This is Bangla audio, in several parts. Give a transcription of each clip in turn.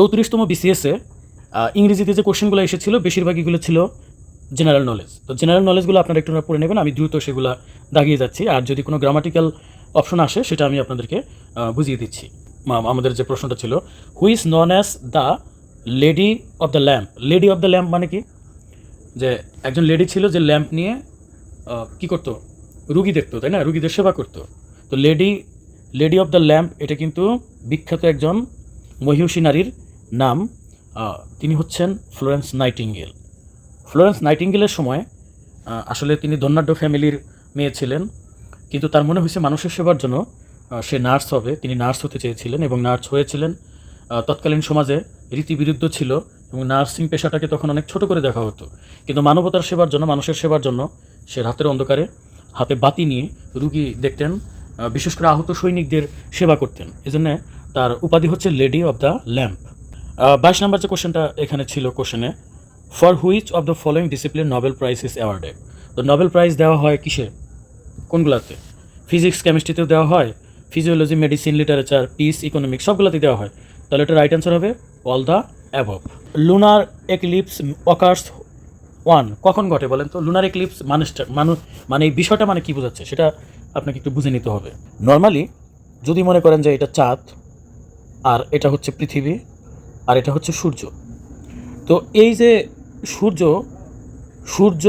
চৌত্রিশতম বিসিএসে ইংরেজিতে যে কোশ্চেনগুলো এসেছিল বেশিরভাগইগুলো ছিল জেনারেল নলেজ তো জেনারেল নলেজগুলো আপনারা একটু পড়ে নেবেন, আমি দ্রুত সেগুলো দাগিয়ে যাচ্ছি। আর যদি কোনো গ্রামাটিক্যাল অপশন আসে, সেটা আমি আপনাদেরকে বুঝিয়ে দিচ্ছি। আমাদের যে প্রশ্নটা ছিল who's known as the lady of the lamp lady of the lamp মানে কি? যে একজন লেডি ছিল যে ল্যাম্প নিয়ে কি করতো? রুগী দেখতো, তাই না? রুগীদের সেবা করতো। তো lady lady of the lamp এটা কিন্তু বিখ্যাত একজন মহিষী নারীর নাম তিনি হচ্ছেন ফ্লোরেন্স নাইটিঙ্গেল। ফ্লোরেন্স নাইটিঙ্গেলের সময় আসলে তিনি ধন্যাঢ্য ফ্যামিলির মেয়ে ছিলেন, কিন্তু তার মনে হয়েছে মানুষের সেবার জন্য সে নার্স হবে, তিনি নার্স হতে চেয়েছিলেন এবং নার্স হয়েছিলেন। তৎকালীন সমাজে রীতিবিরুদ্ধ ছিল এবং নার্সিং পেশাটাকে তখন অনেক ছোট করে দেখা হতো। কিন্তু মানবতার সেবার জন্য, মানুষের সেবার জন্য সে রাতের অন্ধকারে হাতে বাতি নিয়ে রুগী দেখতেন বিশেষ করে আহত সৈনিকদের সেবা করতেন। এজন্য তার উপাধি হচ্ছে লেডি অব দ্য ল্যাম্প। বাইশ নাম্বার যে কোশ্চেনটা এখানে ছিল কোশ্চেনে for which of the following discipline Nobel prize is awarded তো নোবেল প্রাইজ দেওয়া হয় কিসে কোনগুলাতে? ফিজিক্স কেমিস্ট্রিতেও দেওয়া হয় physiology medicine literature peace economics সবগুলোতেই দেওয়া হয়। তাহলে এটা রাইট অ্যান্সার হবে all the above lunar eclipse occurs on কখন ঘটে বলেন তো? লুনার এক্লিপস মানুষটা মানুষ মানে এই বিষয়টা মানে কী বোঝাচ্ছে? সেটা আপনাকে একটু বুঝে নিতে হবে। নর্মালি যদি মনে করেন যে এটা চাঁদ, আর এটা হচ্ছে পৃথিবী আর এটা হচ্ছে সূর্য। তো এই যে সূর্য সূর্য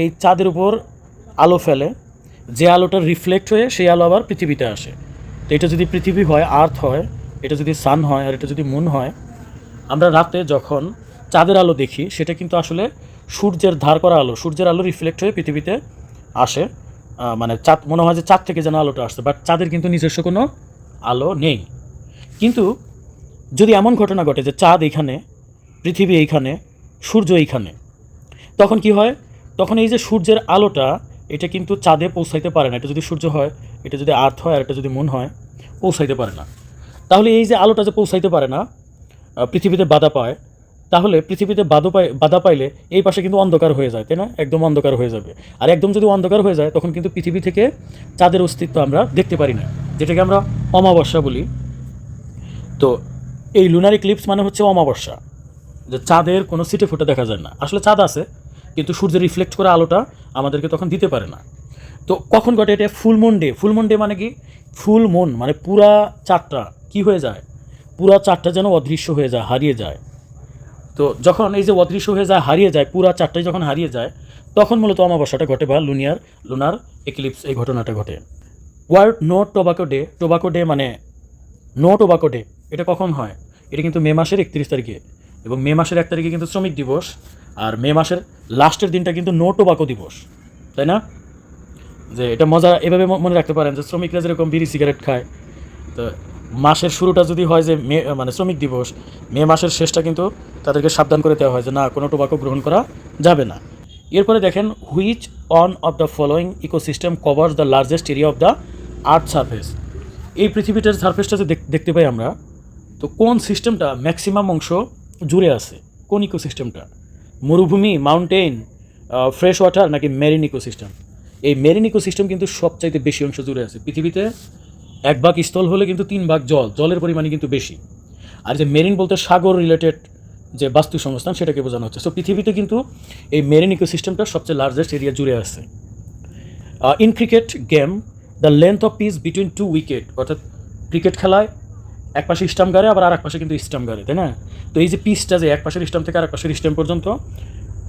এই চাঁদের উপর আলো ফেলে, যে আলোটা রিফ্লেক্ট হয়ে সেই আলো আবার পৃথিবীতে আসে। তো এটা যদি পৃথিবী হয় আর্থ হয়, এটা যদি সান হয়, আর এটা যদি মুন হয়, আমরা রাতে যখন চাঁদের আলো দেখি, সেটা কিন্তু আসলে সূর্যের ধার করা আলো, সূর্যের আলো রিফ্লেক্ট হয়ে পৃথিবীতে আসে। মানে চাঁদ, মনে হয় যে চাঁদ থেকে যেন আলোটা আসছে বাট চাঁদের কিন্তু নিজস্ব কোনো আলো নেই। কিন্তু যদি এমন ঘটনা ঘটে যে চাঁদ এইখানে, পৃথিবী এইখানে, সূর্য এইখানে, তখন কি হয়? তখন এই যে সূর্যের আলোটা, এটা কিন্তু চাঁদে পৌঁছাইতে পারে না। এটা যদি সূর্য হয়, এটা যদি আর্থ হয়, আর এটা যদি মন হয়, পৌঁছাইতে পারে না। তাহলে এই যে আলোটা যে পৌঁছাইতে পারে না পৃথিবীতে বাধা পায়, তাহলে পৃথিবীতে বাধা পায়, বাধা পাইলে এই পাশে কিন্তু অন্ধকার হয়ে যায়, তাই না? একদম অন্ধকার হয়ে যাবে। আর একদম যদি অন্ধকার হয়ে যায়, তখন কিন্তু পৃথিবী থেকে চাঁদের অস্তিত্ব আমরা দেখতে পারি না, যেটাকে আমরা অমাবস্যা বলি। তো এই লুনারি ক্লিপস মানে হচ্ছে অমাবস্যা। যে চাঁদের কোনো সিটে ফুটে দেখা যায় না। আসলে চাঁদ আছে, কিন্তু সূর্যের রিফ্লেক্ট করা আলোটা আমাদেরকে তখন দিতে পারে না। তো কখন ঘটে এটা? Full moon day full moon day মানে কি? ফুল মুন মানে পুরা চাঁদটা কি হয়ে যায়? পুরা চাঁদটা যেন অদৃশ্য হয়ে যায়, হারিয়ে যায়। তো যখন এই যে অদৃশ্য হয়ে যায়, হারিয়ে যায়, পুরা চারটাই যখন হারিয়ে যায়, তখন মূলত অমাবস্যাটা ঘটে বা লুনিয়ার লুনার এক্লিপস এই ঘটনাটা ঘটে। World no tobacco day tobacco day মানে নো টোবাকো ডে এটা কখন হয়? এটা কিন্তু মে মাসের একত্রিশ তারিখে এবং মে মাসের এক তারিখে কিন্তু শ্রমিক দিবস আর মে মাসের লাস্টের দিনটা কিন্তু নো টোবাকো দিবস, তাই না? যে এটা মজা এভাবে মনে রাখতে পারেন যে শ্রমিকরা যেরকম বিড়ি সিগারেট খায়, তো মাসের শুরুটা যদি হয় যে মে মানে শ্রমিক দিবস, মে মাসের শেষটা কিন্তু তাদেরকে সাবধান করে দেওয়া হয় যে না, কোনো টোবাকো গ্রহণ করা যাবে না। এরপরে দেখেন which one of the following ecosystem covers the largest area of the earth surface এই পৃথিবীটার সার্ফেসটা যে দেখতে পাই আমরা তো কোন সিস্টেমটা ম্যাক্সিমাম অংশ জুড়ে আছে? কোন ইকোসিস্টেমটা মরুভূমি মাউন্টেন ফ্রেশ ওয়াটার নাকি মেরিন ইকোসিস্টেম এই মেরিন ইকোসিস্টেম কিন্তু সবচাইতে বেশি অংশ জুড়ে আছে। পৃথিবীতে এক ভাগ স্থল হলে কিন্তু তিন ভাগ জল, জলের পরিমাণই কিন্তু বেশি। আর যে মেরিন বলতে সাগর রিলেটেড যে বাস্তু সংস্থান সেটাকে বোঝানো হচ্ছে। সো পৃথিবীতে কিন্তু এই মেরিন ইকোসিস্টেমটা সবচেয়ে লার্জেস্ট এরিয়া জুড়ে আছে। In cricket game the length of pitch between two wicket অর্থাৎ ক্রিকেট খেলায় এক পাশে স্টাম্প গাড়ে, আবার আর এক পাশে কিন্তু স্টাম্প গাড়ে, তাই না? তো এই যে পিসটা যে এক পাশের স্টাম্প থেকে আর এক পাশের স্টাম্প পর্যন্ত,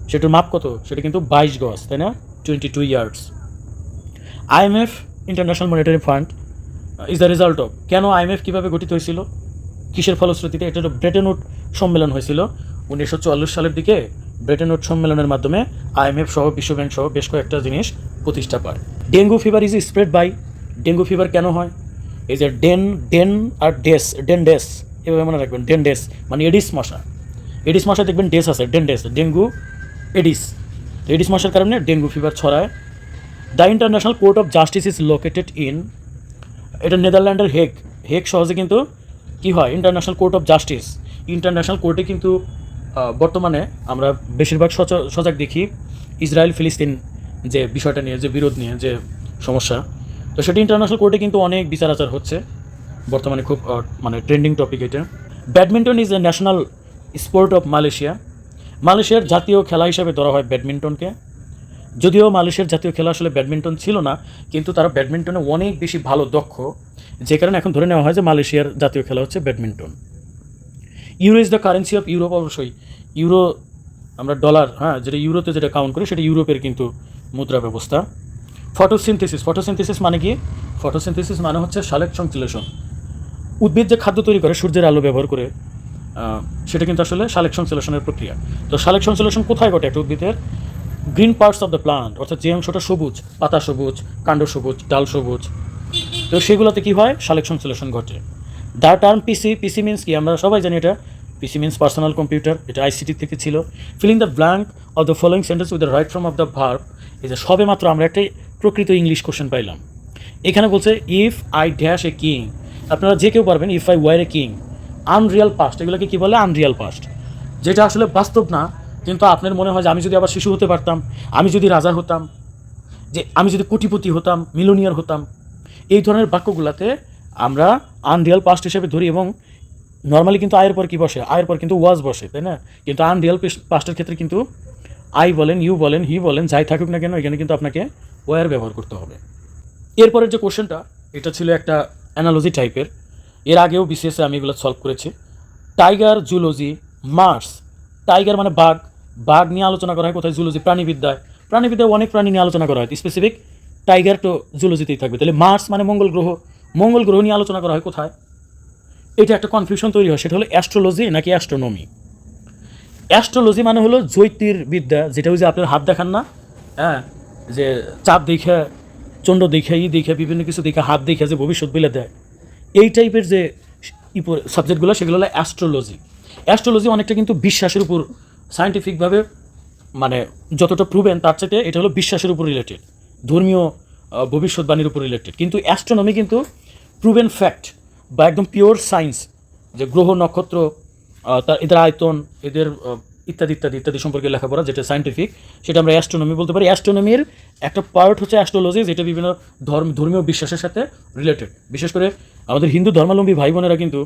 সেটার মাপ কত? সেটা কিন্তু বাইশ গজ, তাই না? Twenty two yards IMF international monetary fund is the result of কেন আইএমএফ কীভাবে গঠিত হয়েছিল? কিসের ফলশ্রুতিতে? এটা হলো ব্রেটেন উড সম্মেলন হয়েছিল উনিশশো চুয়াল্লিশ সালের দিকে। ব্রেটেন উড সম্মেলনের মাধ্যমে আইএমএফ সহ, বিশ্বব্যাংক সহ বেশ কয়েকটা জিনিস প্রতিষ্ঠা পায়। Dengue fever is spread by dengue fever কেন হয়? এই যে ডেন ডেন আর ডেস, ডেন ডেস, এভাবে মনে রাখবেন, ডেন ডেস মানে এডিস মশা। এডিস মশা দেখবেন ডেস আছে, ডেন ডেস, ডেঙ্গু, এডিস। এডিস মশার কারণে ডেঙ্গু ফিভার ছড়ায়। The international court of justice is located in, এটা নেদারল্যান্ডের হেগ। হেগ সহজে কিন্তু কি হয়? International court of justice. International কোর্টে কিন্তু বর্তমানে আমরা বেশিরভাগ সজাগ দেখি ইসরায়েল ফিলিস্তিন যে বিষয়টা নিয়ে, যে বিরোধ নিয়ে, যে সমস্যা। তো সেটা ইন্টারন্যাশনাল কোর্টে কিন্তু অনেক বিচার আচার হচ্ছে। বর্তমানে খুব মানে ট্রেন্ডিং টপিক এটা। Badminton is a national sport of Malaysia মালয়েশিয়ার জাতীয় খেলা হিসাবে ধরা হয় ব্যাডমিন্টনকে। যদিও মালয়েশিয়ার জাতীয় খেলা আসলে ব্যাডমিন্টন ছিল না, কিন্তু তারা ব্যাডমিন্টনে অনেক বেশি ভালো দক্ষ। যে কারণে এখন ধরে নেওয়া হয় যে মালয়েশিয়ার জাতীয় খেলা হচ্ছে badminton. Euro is the currency of Europe অবশ্যই। ইউরো আমরা ডলার হ্যাঁ যেটা ইউরোতে যেটা কাউন্ট করি সেটা ইউরোপের কিন্তু মুদ্রা ব্যবস্থা। ফটোসিনথেসিস। ফটোসিনথেসিস মানে কি? ফটোসিনথেসিস মানে হচ্ছে সালেক সংশ্লেষণ। উদ্ভিদ যে খাদ্য তৈরি করে, সূর্যের আলো ব্যবহার করে সেটা কিন্তু আসলে সালেক সংশ্লেষণের প্রক্রিয়া। তো সালেক সংশ্লেষণ কোথায় ঘটে একটা উদ্ভিদের? Green parts of the plant, অর্থাৎ যে অংশটা সবুজ, পাতা সবুজ, কাণ্ড সবুজ, ডাল সবুজ। তো সেগুলোতে কি হয়? সালেক সংশ্লেষণ ঘটে। The term PC PC means কি? আমরা সবাই জানি এটা। পিসি মিন্স পার্সোনাল কম্পিউটার এটা আইসিটি থেকে ছিল। Filling the blank of the following sentence with the right form of the verb এই যে সবে মাত্র আমরা একটা প্রকৃত ইংলিশ কোশ্চেন পাইলাম। এখানে বলছে if I dash a king আপনারা যে কেউ পারবেন if I were a king unreal past এগুলোকে কি বলে? আনরিয়াল পাস্ট যেটা আসলে বাস্তব না, কিন্তু আপনার মনে হয় যে আমি যদি আবার শিশু হতে পারতাম, আমি যদি রাজা হতাম, যে আমি যদি কোটিপতি হতাম মিলোনিয়ার হতাম, এই ধরনের বাক্যগুলোতে আমরা আনরিয়াল পাস্ট হিসেবে ধরি এবং নর্মালি কিন্তু আয়ের পর কি বসে? আয়ের পর কিন্তু ওয়াজ বসে, তাই না? কিন্তু আনরিয়াল পাস্টের ক্ষেত্রে কিন্তু আই বলেন ইউ বলেন হি বলেন, যাই থাকুক না কেন, এখানে কিন্তু আপনাকে ওয়ার ব্যবহার করতে হবে। এরপরের যে কোশ্চেনটা এটা ছিল একটা অ্যানালজি টাইপের এর আগেও বিসিএসে আমি এগুলো সলভ করেছি। টাইগার জুলজি মার্স টাইগার মানে বাঘ। বাঘ নিয়ে আলোচনা করা হয় কোথায়? জুলজি প্রাণীবিদ্যায়। প্রাণীবিদ্যায় অনেক প্রাণী নিয়ে আলোচনা করা হয়। স্পেসিফিক টাইগার তো জুলজিতেই থাকবে। তাহলে মার্স মানে মঙ্গল গ্রহ। মঙ্গল গ্রহ নিয়ে আলোচনা করা হয় কোথায়? এটা একটা কনফিউশন তৈরি হয়। সেটা হলো অ্যাস্ট্রোলজি নাকি অ্যাস্ট্রোনমি অ্যাস্ট্রোলজি মানে হলো জ্যোতির্বিদ্যা, যেটা যে আপনার হাত দেখান না? হ্যাঁ। যে চাপ দেখে চন্ড দেখে, ই দেখে, বিভিন্ন কিছু দেখে, হাত দেখে যে ভবিষ্যৎ বিলে দেয়। এই টাইপের যে সাবজেক্টগুলো সেগুলো হলো অ্যাস্ট্রোলজি অ্যাস্ট্রোলজি অনেকটা কিন্তু বিশ্বাসের উপর সায়েন্টিফিকভাবে মানে যতটা প্রুভেন তার চাইতে এটা হলো বিশ্বাসের উপর রিলেটেড ধর্মীয় ভবিষ্যৎবাণীর উপর রিলেটেড কিন্তু অ্যাস্ট্রোনমি কিন্তু প্রুভেন ফ্যাক্ট বা একদম পিওর সায়েন্স যে গ্রহ নক্ষত্র তার এদের আয়তন, এদের ইত্যাদি ইত্যাদি ইত্যাদি সম্পর্কে লেখাপড়া, যেটা সায়েন্টিফিক সেটা আমরা অ্যাস্ট্রোনমি বলতে পারি। অ্যাস্ট্রোনমির একটা পার্ট হচ্ছে অ্যাস্ট্রোলজি যেটা বিভিন্ন ধর্ম, ধর্মীয় বিশ্বাসের সাথে রিলেটেড বিশেষ করে আমাদের হিন্দু ধর্মাবলম্বী ভাই বোনেরা কিন্তু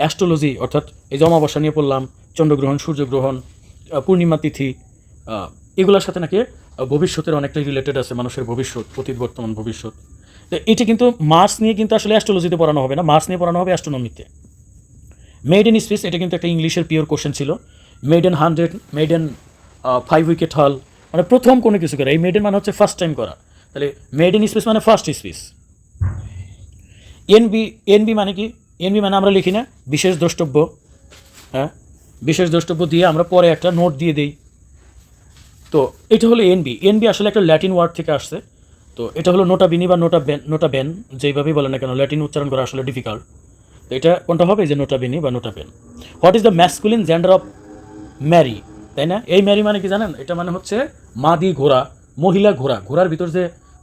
অ্যাস্ট্রোলজি অর্থাৎ এই যে অমাবস্যা নিয়ে পড়লাম, চন্দ্রগ্রহণ, সূর্যগ্রহণ পূর্ণিমা তিথি এগুলোর সাথে নাকি ভবিষ্যতের অনেকটাই রিলেটেড আছে মানুষের ভবিষ্যৎ, অতীত, বর্তমান, ভবিষ্যৎ। তো এটি কিন্তু মার্স নিয়ে কিন্তু আসলে অ্যাস্ট্রোলজিতে পড়ানো হবে না। মার্স নিয়ে পড়ানো হবে অ্যাস্ট্রোনমিতে মেড ইন স্পেস এটা কিন্তু একটা ইংলিশের পিওর কোশ্চেন ছিল। Maiden hundred maiden five wicket হল মানে প্রথম কোনো কিছু করা। এই মেড ইন মানে হচ্ছে ফার্স্ট টাইম করা। তাহলে মেড ইন স্পেস মানে ফার্স্ট স্পেস এনবি এনবি মানে কি? এনবি মানে আমরা লিখি না, বিশেষ দ্রষ্টব্য। হ্যাঁ? বিশেষ দ্রষ্টব্য দিয়ে আমরা পরে একটা নোট দিয়ে দিই। তো এটা হলো এনবি এনবি আসলে একটা ল্যাটিন ওয়ার্ড থেকে আসছে। তো এটা হলো নোটা বিনি বা নোটা বেন নোটা বেন যেইভাবেই বলে না কেন ল্যাটিন উচ্চারণ করা আসলে ডিফিকাল্ট তো এটা কোনটা হবে? যে নোটা বিনি বা nota bene what is the masculine gender of mare তাই না? এই ম্যারি মানে কি জানেন? এটা মানে হচ্ছে মাদি ঘোড়া, মহিলা ঘোড়া। ঘোড়ার ভিতর যে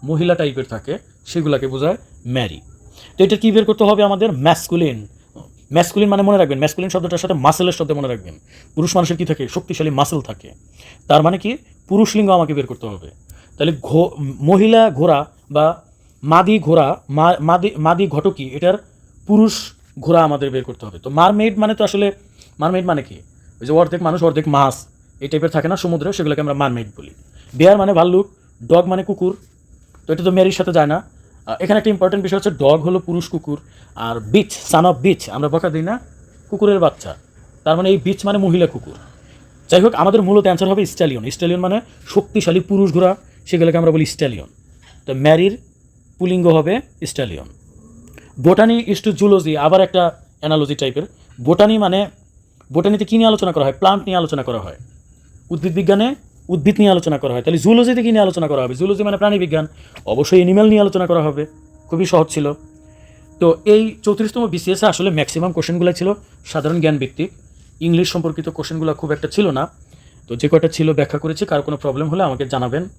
মহিলা টাইপের থাকে, সেগুলাকে বোঝায় ম্যারি তো এটা কী বের করতে হবে আমাদের? ম্যাসকুলিন ম্যাসকুলিন মানে মনে রাখবেন। ম্যাসকুলিন শব্দটার সাথে মাসেলের শব্দ মনে রাখবেন। পুরুষ মানুষের কি থাকে? শক্তিশালী মাসেল থাকে। তার মানে কি? পুরুষ লিঙ্গ আমাকে বের করতে হবে। তাহলে ঘো, মহিলা ঘোড়া বা মাদি ঘোড়া মাদি মাদি ঘটকি, এটার পুরুষ ঘোড়া আমাদের বের করতে হবে। তো মারমেড মানে তো আসলে মারমেড মানে কি? ওই যে অর্ধেক মানুষ, অর্ধেক মাছ, এই টাইপের থাকে না, সমুদ্রে, সেগুলোকে আমরা মারমেড বলি। বেয়ার মানে ভাল্লুক ডগ মানে কুকুর, তো এটা তো মেরির সাথে যায় না। এখানে একটা ইম্পর্টেন্ট বিষয় হচ্ছে ডগ হলো পুরুষ কুকুর, আর বিচ সান অফ বিচ আমরা বকা দিই না, কুকুরের বাচ্চা। তার মানে এই বিচ মানে মহিলা কুকুর। যাই হোক, আমাদের মূলত অ্যান্সার হবে স্ট্যালিয়ন স্ট্যালিয়ন মানে শক্তিশালী পুরুষ ঘোড়া, সেগুলোকে আমরা বলি স্ট্যালিয়ন তো ম্যারির পুলিঙ্গ হবে stallion botany is to zoology আবার একটা অ্যানালজি টাইপের বোটানি মানে বোটানিতে কী নিয়ে আলোচনা করা হয়? প্লান্ট নিয়ে আলোচনা করা হয়। উদ্ভিদ বিজ্ঞানে উদ্ভিদ নিয়ে আলোচনা করা হয়। তাহলে জুলজিতে কী নিয়ে আলোচনা করা হবে? জুলজি মানে প্রাণী বিজ্ঞান। অবশ্যই এনিম্যাল নিয়ে আলোচনা করা হবে। খুবই সহজ ছিল। তো এই চৌত্রিশতম বিসিএসে আসলে ম্যাক্সিমাম কোশ্চেনগুলো ছিল সাধারণ জ্ঞান ভিত্তিক ইংলিশ সম্পর্কিত কোশ্চেনগুলো খুব একটা ছিল না। তো যে কয়টা ছিল ব্যাখ্যা করেছি, কার কোনো প্রবলেম হলে আমাকে জানাবেন।